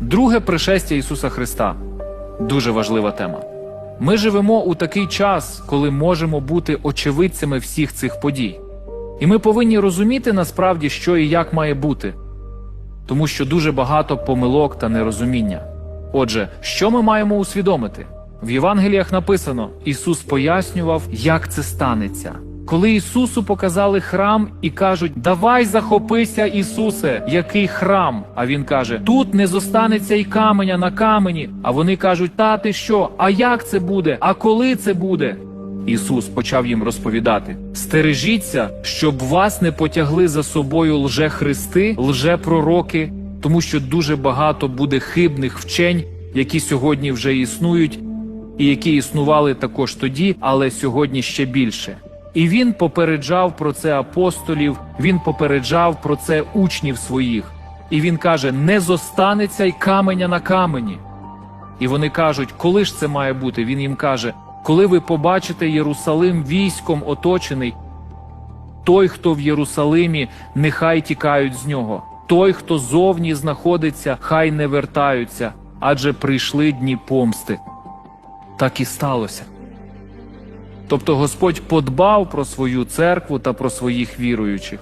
Друге пришестя Ісуса Христа дуже важлива тема. Ми живемо у такий час, коли можемо бути очевидцями всіх цих подій. І ми повинні розуміти насправді, що і як має бути, тому що дуже багато помилок та нерозуміння. Отже, що ми маємо усвідомити? В Євангеліях написано: Ісус пояснював, як це станеться. Коли Ісусу показали храм і кажуть: Давай захопися, Ісусе, який храм? А Він каже: Тут не зостанеться й каменя на камені. А вони кажуть: Та ти що? А як це буде? А коли це буде? Ісус почав їм розповідати: Стережіться, щоб вас не потягли за собою лже-христи, лже-пророки, тому що дуже багато буде хибних вчень, які сьогодні вже існують, і які існували також тоді, але сьогодні ще більше. І він попереджав про це апостолів, він попереджав про це учнів своїх. І він каже: не зостанеться й каменя на камені. І вони кажуть, коли ж це має бути? Він їм каже: коли ви побачите Єрусалим військом оточений, той, хто в Єрусалимі, нехай тікають з нього. Той, хто зовні знаходиться, хай не вертаються, адже прийшли дні помсти. Так і сталося. Тобто Господь подбав про свою церкву та про своїх віруючих.